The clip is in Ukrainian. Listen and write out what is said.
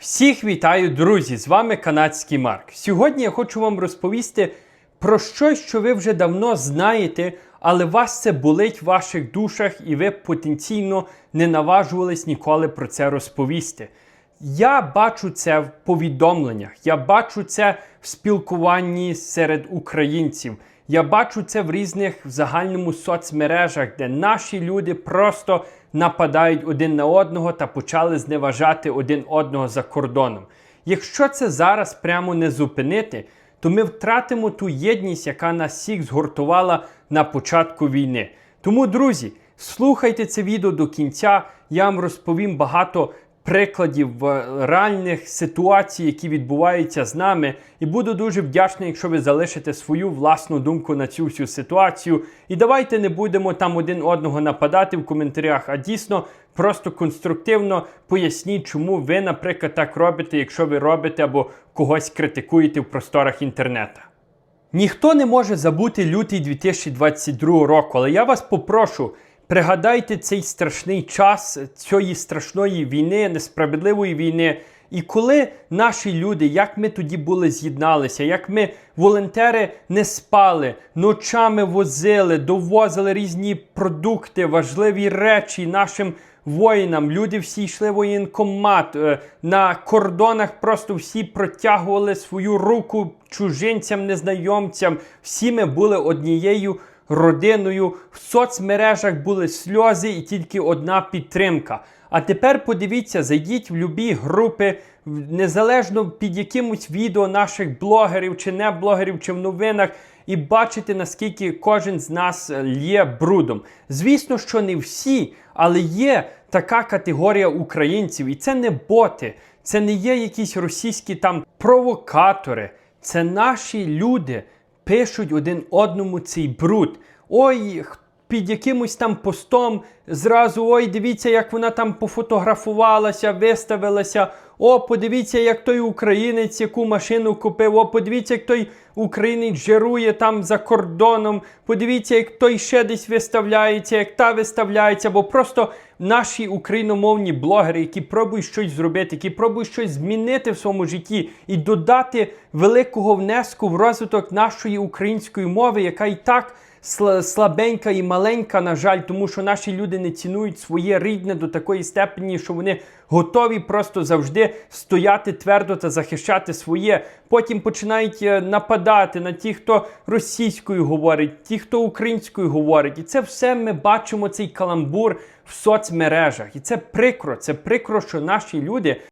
Всіх вітаю, друзі! З вами канадський Марк. Сьогодні я хочу вам розповісти про щось, що ви вже давно знаєте, але вас це болить в ваших душах, і ви потенційно не наважувались ніколи про це розповісти. Я бачу це в повідомленнях, я бачу це в спілкуванні серед українців. Я бачу це в різних в загальному соцмережах, де наші люди просто нападають один на одного та почали зневажати один одного за кордоном. Якщо це зараз прямо не зупинити, то ми втратимо ту єдність, яка нас всіх згуртувала на початку війни. Тому, друзі, слухайте це відео до кінця. Я вам розповім багато прикладів е, реальних ситуацій, які відбуваються з нами, і буду дуже вдячний, якщо ви залишите свою власну думку на цю всю ситуацію. І давайте не будемо там один одного нападати в коментарях, а дійсно просто конструктивно поясніть, чому ви, наприклад, так робите, якщо ви робите або когось критикуєте в просторах інтернету. Ніхто не може забути лютий 2022 року, але я вас попрошу. Пригадайте цей страшний час цієї страшної війни, несправедливої війни. І коли наші люди, як ми тоді були з'єдналися, як ми, волонтери, не спали, ночами возили, довозили різні продукти, важливі речі нашим воїнам. Люди всі йшли в воєнкомат, е, на кордонах просто всі протягували свою руку чужинцям, незнайомцям. Всі ми були однією родиною. В соцмережах були сльози і тільки одна підтримка. А тепер подивіться, зайдіть в любі групи, незалежно під якимось відео наших блогерів чи не блогерів, чи в новинах, і бачите, наскільки кожен з нас е, лє брудом. Звісно, що не всі, але є така категорія українців, і це не боти, це не є якісь російські там провокатори. Це наші люди пишуть один одному цей бруд. Ой, під якимось там постом зразу ой, дивіться, як вона там пофотографувалася, виставилася. О, подивіться, як той українець, яку машину купив. О, подивіться, як той українець жирує там за кордоном. Подивіться, як той ще десь виставляється, як та виставляється. Бо просто наші україномовні блогери, які пробують щось зробити, які пробують щось змінити в своєму житті і додати великого внеску в розвиток нашої української мови, яка і так слабенька і маленька, на жаль, тому що наші люди не цінують своє рідне до такої степені, що вони готові просто завжди стояти твердо та захищати своє. Потім починають е, нападати на ті, хто російською говорить, ті, хто українською говорить. І це все ми бачимо цей каламбур в соцмережах. І це прикро. Це прикро, що наші люди